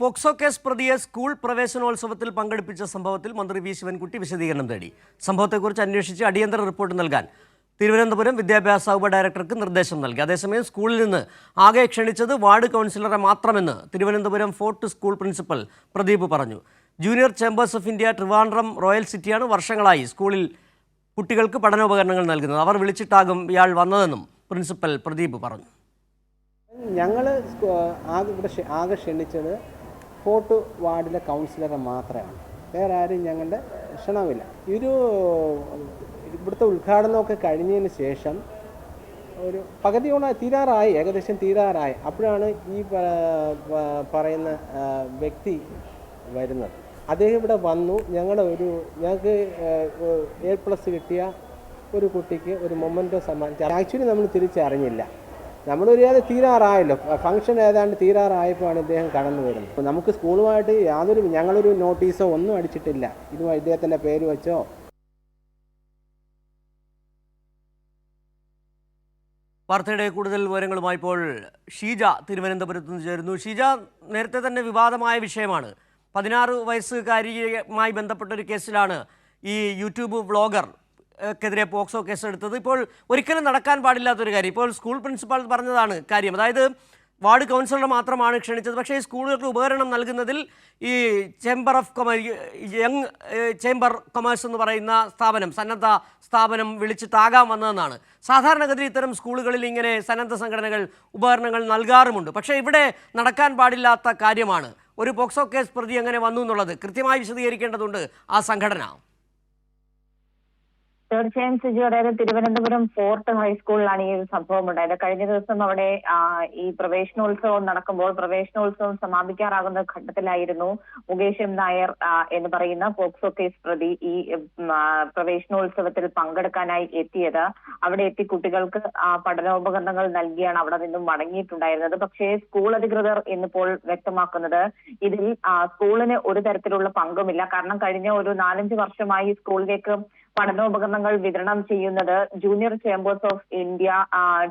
POCSO case പ്രതിയെ school പ്രവേശനോത്സവത്തിൽ പങ്കെടുപ്പിച്ച സംഭവത്തിൽ മന്ത്രി വി ശിവൻകുട്ടി വിശദീകരണം തേടി. സംഭവത്തെക്കുറിച്ച് അന്വേഷിച്ച് അടിയന്തര റിപ്പോർട്ട് നൽകാൻ തിരുവനന്തപുരം വിദ്യാഭ്യാസ വകുപ്പ് ഉപഡയറക്ടർക്ക് നിർദ്ദേശം നൽകി. അതേസമയം സ്കൂളിൽ നിന്ന് ആകെ ക്ഷണിച്ചത് വാർഡ് കൗൺസിലറെ മാത്രമെന്ന് Thiruvananthapuram fort school principal Pradeep പറഞ്ഞു. Junior chambers of India Trivandrum royal സിറ്റിയാണ് വർഷങ്ങളായി സ്കൂളിൽ കുട്ടികൾക്ക് പഠനോപകരണങ്ങൾ നൽകുന്നത്. അവർ വിളിച്ചിട്ടാകും ഇയാൾ വന്നതെന്നും പ്രിൻസിപ്പൽ പ്രദീപ് പറഞ്ഞു. ഞങ്ങൾ ആകെ ആകെ ക്ഷണിച്ചത് ഫോർട്ട് വാർഡിലെ കൗൺസിലറെ മാത്രമാണ്. വേറെ ആരും ഞങ്ങളുടെ ക്ഷണമില്ല. ഈ ഒരു ഇവിടുത്തെ ഉദ്ഘാടനമൊക്കെ കഴിഞ്ഞതിന് ശേഷം ഒരു പകുതിയോളം തീരാറായി ഏകദേശം തീരാറായി. അപ്പോഴാണ് ഈ പറയുന്ന വ്യക്തി വരുന്നത്. അദ്ദേഹം ഇവിടെ വന്നു. ഞങ്ങളുടെ ഒരു ഞങ്ങൾക്ക് എ പ്ലസ് കിട്ടിയ ഒരു കുട്ടിക്ക് ഒരു മൊമെന്റോ സമ്മാനിച്ചു. ആക്ച്വലി നമ്മൾ തിരിച്ചറിഞ്ഞില്ല. നമ്മളൊരു ഒരുപാട് തീരാറായല്ലോ ഫംഗ്ഷൻ ഏതാണ്ട് തീരാറായപ്പോഴാണ് ഇദ്ദേഹം കടന്നു വരുന്നത്. നമുക്ക് സ്കൂളുമായിട്ട് യാതൊരു ഞങ്ങളൊരു നോട്ടീസോ ഒന്നും അടിച്ചിട്ടില്ല. ഇതുമായി ഇദ്ദേഹത്തിന്റെ പേര് വെച്ചോ? വാർത്തയുടെ കൂടുതൽ വിവരങ്ങളുമായി ഇപ്പോൾ ഷീജ തിരുവനന്തപുരത്ത് നിന്ന് ചേരുന്നു. ഷീജ നേരത്തെ തന്നെ വിവാദമായ വിഷയമാണ്. പതിനാറ് വയസ്സുകാരിയുമായി ബന്ധപ്പെട്ട ഒരു കേസിലാണ് ഈ യൂട്യൂബ് വ്ളോഗർ ക്കെതിരെ പോക്സോ കേസ് എടുത്തത് ഇപ്പോൾ ഒരിക്കലും നടക്കാൻ പാടില്ലാത്തൊരു കാര്യം. ഇപ്പോൾ സ്കൂൾ പ്രിൻസിപ്പാൾ പറഞ്ഞതാണ് കാര്യം. അതായത് വാർഡ് കൗൺസിലർ മാത്രമാണ് ക്ഷണിച്ചത്. പക്ഷേ ഈ സ്കൂളുകൾക്ക് ഉപകരണം നൽകുന്നതിൽ ഈ chamber of commerce young chamber commerce എന്ന് പറയുന്ന സ്ഥാപനം സന്നദ്ധ സ്ഥാപനം വിളിച്ചിട്ടാകാം വന്നതെന്നാണ്. സാധാരണഗതിയിൽ ഇത്തരം സ്കൂളുകളിൽ ഇങ്ങനെ സന്നദ്ധ സംഘടനകൾ ഉപകരണങ്ങൾ നൽകാറുമുണ്ട്. പക്ഷേ ഇവിടെ നടക്കാൻ പാടില്ലാത്ത കാര്യമാണ്. ഒരു പോക്സോ കേസ് പ്രതി എങ്ങനെ വന്നു എന്നുള്ളത് കൃത്യമായി വിശദീകരിക്കേണ്ടതുണ്ട് ആ സംഘടന. തീർച്ചയായും സിജു അതായത് തിരുവനന്തപുരം ഫോർട്ട് ഹൈസ്കൂളിലാണ് ഈ ഒരു സംഭവം ഉണ്ടായത്. കഴിഞ്ഞ ദിവസം അവിടെ ഈ പ്രവേശനോത്സവം നടക്കുമ്പോൾ പ്രവേശനോത്സവം സമാപിക്കാറാകുന്ന ഘട്ടത്തിലായിരുന്നു മുകേഷ് എം നായർ എന്ന് പറയുന്ന പോക്സോ കേസ് പ്രതി ഈ പ്രവേശനോത്സവത്തിൽ പങ്കെടുക്കാനായി എത്തിയത്. അവിടെ എത്തി കുട്ടികൾക്ക് പഠനോപകരണങ്ങൾ നൽകിയാണ് അവിടെ നിന്നും മടങ്ങിയിട്ടുണ്ടായിരുന്നത്. പക്ഷേ സ്കൂൾ അധികൃതർ ഇന്നിപ്പോൾ വ്യക്തമാക്കുന്നത് ഇതിൽ സ്കൂളിന് ഒരു തരത്തിലുള്ള പങ്കുമില്ല. കാരണം കഴിഞ്ഞ ഒരു നാലഞ്ച് വർഷമായി സ്കൂളിലേക്ക് പഠനോപകരണങ്ങൾ വിതരണം ചെയ്യുന്നത് junior chambers of India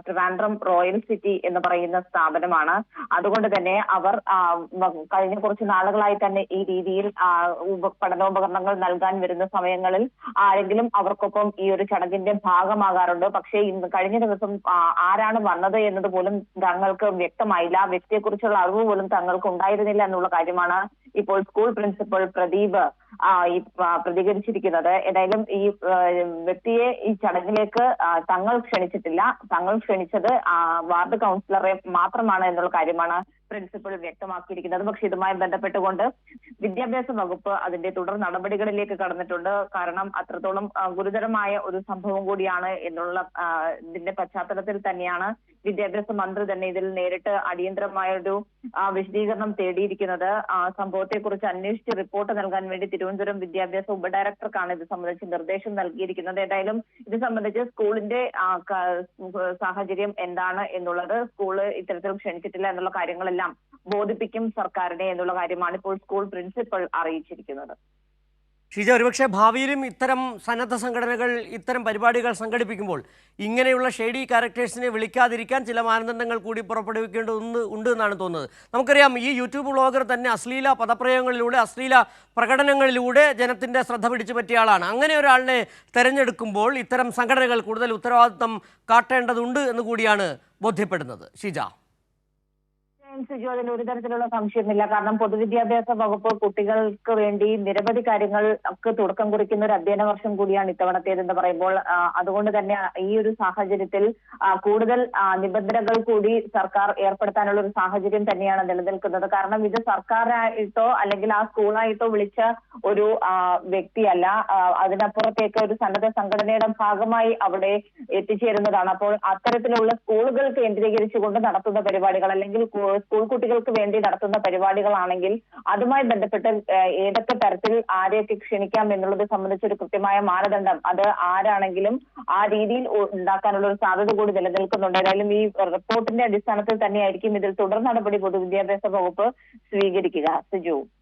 Trivandrum royal city എന്ന് പറയുന്ന സ്ഥാപനമാണ്. അതുകൊണ്ട് തന്നെ അവർ കഴിഞ്ഞ കുറച്ച് നാളുകളായി തന്നെ ഈ രീതിയിൽ പഠനോപകരണങ്ങൾ നൽകാൻ വരുന്ന സമയങ്ങളിൽ ആരെങ്കിലും അവർക്കൊപ്പം ഈ ഒരു ചടങ്ങിന്റെ ഭാഗമാകാറുണ്ട്? പക്ഷേ ഇന്ന് കഴിഞ്ഞ ദിവസം ആരാണ് വന്നത് എന്നത് പോലും തങ്ങൾക്ക് വ്യക്തമായില്ല. വ്യക്തിയെക്കുറിച്ചുള്ള അറിവ് പോലും തങ്ങൾക്ക് ഉണ്ടായിരുന്നില്ല എന്നുള്ള കാര്യമാണ് ഇപ്പോൾ സ്കൂൾ പ്രിൻസിപ്പൽ പ്രദീപ് ആ, ഈ പ്രതികരിച്ചിരിക്കുന്നത്. ഏതായാലും ഈ വ്യക്തിയെ ഈ ചടങ്ങിലേക്ക് തങ്ങൾ ക്ഷണിച്ചിട്ടില്ല. തങ്ങൾ ക്ഷണിച്ചത് വാർഡ് കൗൺസിലറെ മാത്രമാണ് എന്നുള്ള കാര്യമാണ് പ്രിൻസിപ്പൽ വ്യക്തമാക്കിയിരിക്കുന്നത്. പക്ഷെ ഇതുമായി ബന്ധപ്പെട്ടുകൊണ്ട് വിദ്യാഭ്യാസ വകുപ്പ് അതിന്റെ തുടർ നടപടികളിലേക്ക് കടന്നിട്ടുണ്ട്. കാരണം അത്രത്തോളം ഗുരുതരമായ ഒരു സംഭവം കൂടിയാണ് എന്നുള്ള ഇതിന്റെ പശ്ചാത്തലത്തിൽ തന്നെയാണ് വിദ്യാഭ്യാസ മന്ത്രി തന്നെ ഇതിൽ നേരിട്ട് അടിയന്തരമായ ഒരു വിശദീകരണം തേടിയിരിക്കുന്നത്. ആ, സംഭവത്തെക്കുറിച്ച് അന്വേഷിച്ച് റിപ്പോർട്ട് നൽകാൻ വേണ്ടി തിരുവനന്തപുരം വിദ്യാഭ്യാസ ഉപഡയറക്ടർക്കാണ് ഇത് സംബന്ധിച്ച് നിർദ്ദേശം നൽകിയിരിക്കുന്നത്. ഏതായാലും ഇത് സംബന്ധിച്ച് സ്കൂളിന്റെ സാഹചര്യം എന്താണ് എന്നുള്ളത് സ്കൂൾ ഇത്തരത്തിൽ ക്ഷണിച്ചിട്ടില്ല എന്നുള്ള കാര്യങ്ങളെല്ലാം ബോധിപ്പിക്കും സർക്കാരിനെ എന്നുള്ള കാര്യമാണ് ഇപ്പോൾ സ്കൂൾ പ്രിൻസിപ്പൽ അറിയിച്ചിരിക്കുന്നത്. ഷീജ ഒരുപക്ഷെ ഭാവിയിലും ഇത്തരം സന്നദ്ധ സംഘടനകൾ ഇത്തരം പരിപാടികൾ സംഘടിപ്പിക്കുമ്പോൾ ഇങ്ങനെയുള്ള ഷെയ്ഡി ക്യാരക്ടേഴ്സിനെ വിളിക്കാതിരിക്കാൻ ചില മാനദണ്ഡങ്ങൾ കൂടി പുറപ്പെടുവിക്കേണ്ടതുണ്ട് ഉണ്ട് എന്നാണ് തോന്നുന്നത്. നമുക്കറിയാം ഈ യൂട്യൂബ് ബ്ലോഗർ തന്നെ അശ്ലീല പദപ്രയോഗങ്ങളിലൂടെ അശ്ലീല പ്രകടനങ്ങളിലൂടെ ജനത്തിന്റെ ശ്രദ്ധ പിടിച്ചു പറ്റിയ ആളാണ്. അങ്ങനെ ഒരാളിനെ തിരഞ്ഞെടുക്കുമ്പോൾ ഇത്തരം സംഘടനകൾ കൂടുതൽ ഉത്തരവാദിത്തം കാട്ടേണ്ടതുണ്ട് എന്ന് കൂടിയാണ് ബോധ്യപ്പെടുന്നത്. ഷീജ. സിജു ഒരു തരത്തിലുള്ള സംശയമില്ല. കാരണം പൊതുവിദ്യാഭ്യാസ വകുപ്പ് കുട്ടികൾക്ക് വേണ്ടി നിരവധി കാര്യങ്ങൾക്ക് തുടക്കം കുറിക്കുന്ന ഒരു അധ്യയന വർഷം കൂടിയാണ് ഇത്തവണത്തേതെന്ന് പറയുമ്പോൾ. അതുകൊണ്ട് തന്നെ ഈ ഒരു സാഹചര്യത്തിൽ കൂടുതൽ നിബന്ധനകൾ കൂടി സർക്കാർ ഏർപ്പെടുത്താനുള്ള ഒരു സാഹചര്യം തന്നെയാണ് നിലനിൽക്കുന്നത്. കാരണം ഇത് സർക്കാരായിട്ടോ അല്ലെങ്കിൽ ആ സ്കൂളായിട്ടോ വിളിച്ച ഒരു വ്യക്തിയല്ല. അതിനപ്പുറത്തേക്ക് ഒരു സന്നദ്ധ സംഘടനയുടെ ഭാഗമായി അവിടെ എത്തിച്ചേരുന്നതാണ്. അപ്പോൾ അത്തരത്തിലുള്ള സ്കൂളുകൾ കേന്ദ്രീകരിച്ചുകൊണ്ട് നടത്തുന്ന പരിപാടികൾ അല്ലെങ്കിൽ സ്കൂൾ കുട്ടികൾക്ക് വേണ്ടി നടത്തുന്ന പരിപാടികളാണെങ്കിൽ അതുമായി ബന്ധപ്പെട്ട് ഏതൊക്കെ തരത്തിൽ ആരെയൊക്കെ ക്ഷണിക്കാം എന്നുള്ളത് സംബന്ധിച്ചൊരു കൃത്യമായ മാനദണ്ഡം. അത് ആരാണെങ്കിലും ആ രീതിയിൽ ഉണ്ടാക്കാനുള്ള ഒരു സാധ്യത കൂടി നിലനിൽക്കുന്നുണ്ട്. ഏതായാലും ഈ റിപ്പോർട്ടിന്റെ അടിസ്ഥാനത്തിൽ തന്നെയായിരിക്കും ഇതിൽ തുടർ നടപടി പൊതുവിദ്യാഭ്യാസ വകുപ്പ് സ്വീകരിക്കുക. സിജു.